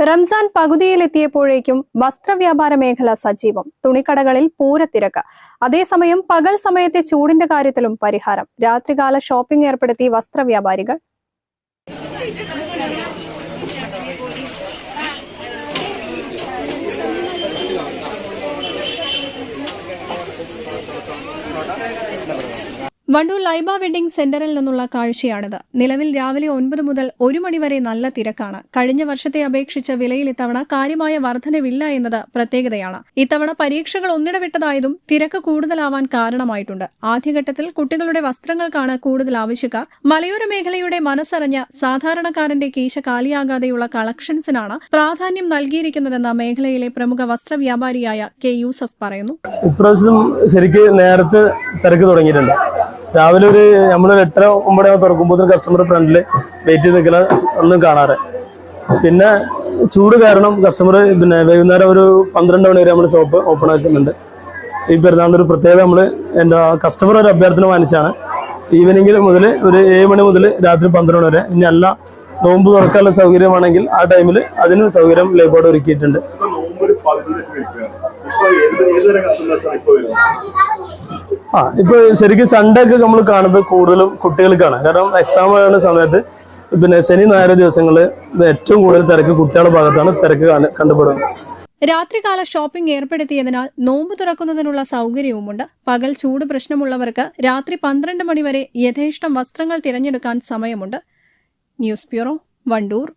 റംസാൻ പകുതിയിലെത്തിയപ്പോഴേക്കും വസ്ത്രവ്യാപാര മേഖല സജീവം. തുണിക്കടകളിൽ പൂരത്തിരക്ക് അതേസമയം പകൽ സമയത്തെ ചൂടിന്റെ കാര്യത്തിലും പരിഹാരം. രാത്രികാല ഷോപ്പിംഗ് ഏർപ്പെടുത്തി വസ്ത്രവ്യാപാരികൾ. വണ്ടൂർ ലൈബ വെഡിംഗ് സെന്ററിൽ നിന്നുള്ള കാഴ്ചയാണിത്. നിലവിൽ രാവിലെ ഒൻപത് മുതൽ ഒരു മണിവരെ നല്ല തിരക്കാണ്. കഴിഞ്ഞ വർഷത്തെ അപേക്ഷിച്ച് വിലയിൽ ഇത്തവണ കാര്യമായ വർധനവില്ല എന്നത് പ്രത്യേകതയാണ്. ഇത്തവണ പരീക്ഷകൾ ഒന്നിടവിട്ടതായതും തിരക്ക് കൂടുതലാവാൻ കാരണമായിട്ടുണ്ട്. ആദ്യഘട്ടത്തിൽ കുട്ടികളുടെ വസ്ത്രങ്ങൾക്കാണ് കൂടുതൽ ആവശ്യക്കാർ. മലയോര മേഖലയുടെ മനസ്സറിഞ്ഞ സാധാരണക്കാരന്റെ കീശ കാലിയാകാതെയുള്ള കളക്ഷൻസിനാണ് പ്രാധാന്യം നൽകിയിരിക്കുന്നതെന്ന് മേഖലയിലെ പ്രമുഖ വസ്ത്രവ്യാപാരിയായ കെ യൂസഫ് പറയുന്നു. ഇപ്രാവശ്യം ശരിക്ക് നേരത്തെ തിരക്ക് തുടങ്ങിയിട്ടുണ്ട്. രാവിലെ ഒരു നമ്മളൊരു എട്ടര ഒമ്പത് തുറക്കുമ്പോൾ കസ്റ്റമർ ഫ്രണ്ടിൽ വെയിറ്റ് ചെയ്ത് നിൽക്കുന്ന ഒന്നും കാണാറ്. പിന്നെ ചൂട് കാരണം കസ്റ്റമർ പിന്നെ വൈകുന്നേരം ഒരു പന്ത്രണ്ട് മണി വരെ നമ്മൾ ഷോപ്പ് ഓപ്പൺ ആക്കുന്നുണ്ട്. ഈ പെരുന്നാളിന്റെ ഒരു പ്രത്യേകത നമ്മൾ എന്റെ കസ്റ്റമർ ഒരു അഭ്യർത്ഥന മാനിച്ചാണ്. ഈവനിങ്ങിൽ മുതൽ ഒരു ഏഴ് മണി മുതൽ രാത്രി പന്ത്രണ്ട് മണി വരെ. ഇനി അല്ല നോമ്പ് തുറക്കാനുള്ള സൗകര്യമാണെങ്കിൽ ആ ടൈമിൽ അതിന് സൗകര്യം ലേബോർഡ് ഒരുക്കിയിട്ടുണ്ട്. ആ ഇപ്പൊ ശരിക്കും സൺഡേ ഒക്കെ നമ്മൾ കാണുമ്പോൾ കൂടുതലും കുട്ടികൾക്കാണ്. കാരണം എക്സാം ആകുന്ന സമയത്ത് പിന്നെ ശനി ഞായർ ദിവസങ്ങളിൽ ഏറ്റവും കൂടുതൽ തിരക്ക് കുട്ടികളുടെ ഭാഗത്താണ് തിരക്ക് കാണ- കണ്ടുപെടുന്നത്. രാത്രികാല ഷോപ്പിംഗ് ഏർപ്പെടുത്തിയതിനാൽ നോമ്പ് തുറക്കുന്നതിനുള്ള സൗകര്യവുമുണ്ട്. പകൽ ചൂട് പ്രശ്നമുള്ളവർക്ക് രാത്രി പന്ത്രണ്ട് മണിവരെ യഥേഷ്ടം വസ്ത്രങ്ങൾ തിരഞ്ഞെടുക്കാൻ സമയമുണ്ട്. News bureau Wandoor.